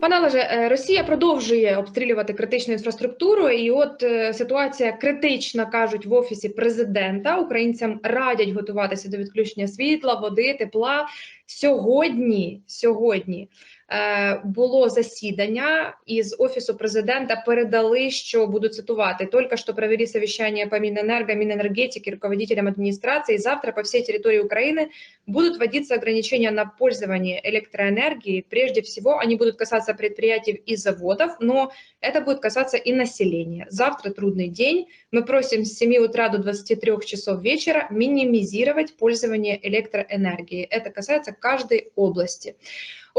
Пане Олеже, е, Росія продовжує обстрілювати критичну інфраструктуру, і от е, ситуація критична кажуть в офісі президента. Українцям радять готуватися до відключення світла, води, тепла. Сьогодні, сьогодні е, було засідання із офісу президента. Передали, що буду цитувати: «Только что провели совещание по Минэнерго, Минэнергетике, руководителям администрации. Завтра по всей территории Украины будут вводиться ограничения на пользование электроэнергией. Прежде всего, они будут касаться предприятий и заводов, но это будет касаться и населения. Завтра трудный день. Мы просим с 7 утра до 23 часов вечера минимизировать пользование электроэнергией. Это касается каждой области.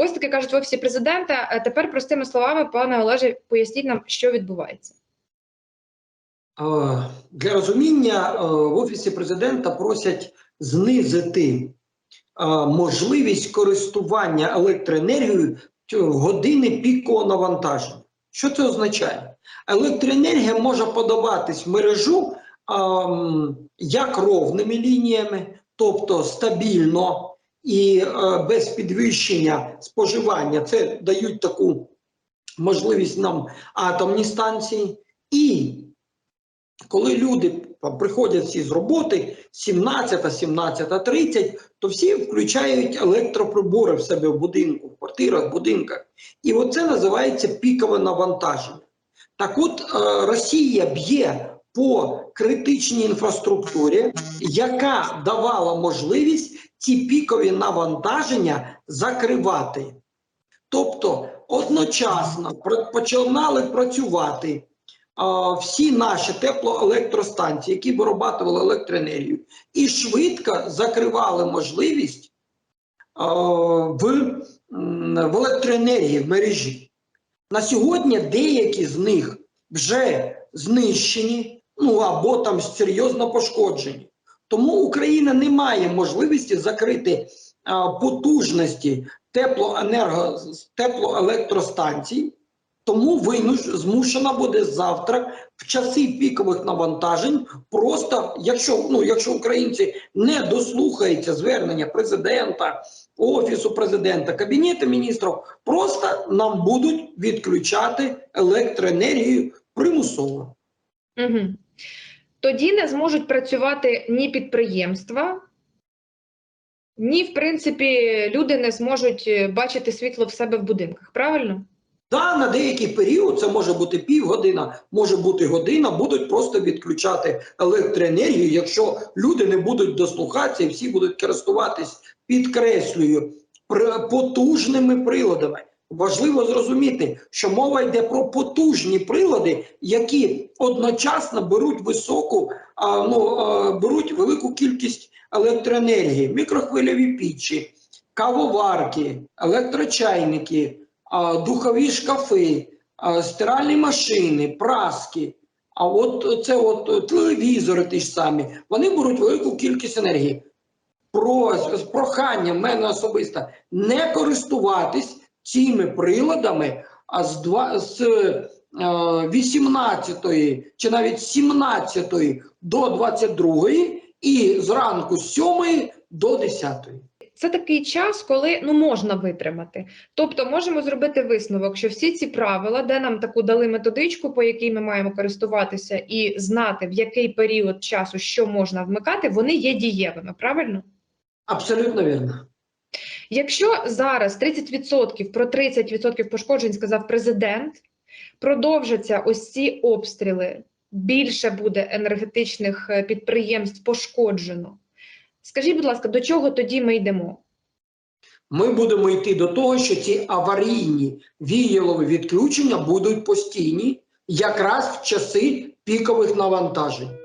Ось таке кажуть в офісі президента. Тепер простими словами, пане Олеже, поясніть нам, що відбувається. Е, Для розуміння е, в офісі президента просять знизити е, можливість користування електроенергією в години пікового навантаження. Що це означає? Електроенергія може подаватись в мережу як ровними лініями, тобто стабільно і е, без підвищення споживання. Це дають таку можливість нам атомні станції. І коли люди приходять всі з роботи 17, 17.30, то всі включають електроприбори в себе в будинку, в квартирах, будинках. І оце називається пікове навантаження. Так от е, Росія б'є по критичній інфраструктурі, яка давала можливість ці пікові навантаження закривати. Тобто одночасно починали працювати а, всі наші теплоелектростанції, які вирабатували електроенергію, і швидко закривали можливість а, в, в електроенергії в мережі. На сьогодні деякі з них вже знищені, ну або там серйозно пошкоджені. Тому Україна не має можливості закрити потужності теплоенерго теплоелектростанцій, тому винуш змушена буде завтра в часи пікових навантажень. Просто якщо ну якщо українці не дослухаються звернення президента, офісу президента, кабінету міністрів, просто нам будуть відключати електроенергію примусово. Угу. Тоді не зможуть працювати ні підприємства, ні, в принципі, люди не зможуть е, бачити світло в себе в будинках. Правильно? Да, на деякий період, це може бути півгодина, може бути година, будуть просто відключати електроенергію, якщо люди не будуть дослухатися і всі будуть користуватись, підкреслюю, потужними приладами. Важливо зрозуміти, що мова йде про потужні прилади, які одночасно беруть високу, а, ну, а, беруть велику кількість електроенергії, мікрохвильові пічі, кавоварки, електрочайники, а, духові шкафи, а, стиральні машини, праски. А от це от телевізори ті ж самі, вони беруть велику кількість енергії. Про з проханням мене особисто не користуватись цими приладами, а з два з е, 18 чи навіть 17 до 22 і зранку з 7 до 10. Це такий час, коли ну можна витримати. Тобто, можемо зробити висновок, що всі ці правила, де нам таку дали методичку, по якій ми маємо користуватися, і знати в який період часу що можна вмикати, вони є дієвими. Правильно? Абсолютно вірно. Якщо зараз 30%, про 30% пошкоджень сказав президент, продовжаться ось ці обстріли, більше буде енергетичних е, підприємств пошкоджено. Скажіть, будь ласка, до чого тоді ми йдемо? Ми будемо йти до того, що ці аварійні віялові відключення будуть постійні якраз в часи пікових навантажень.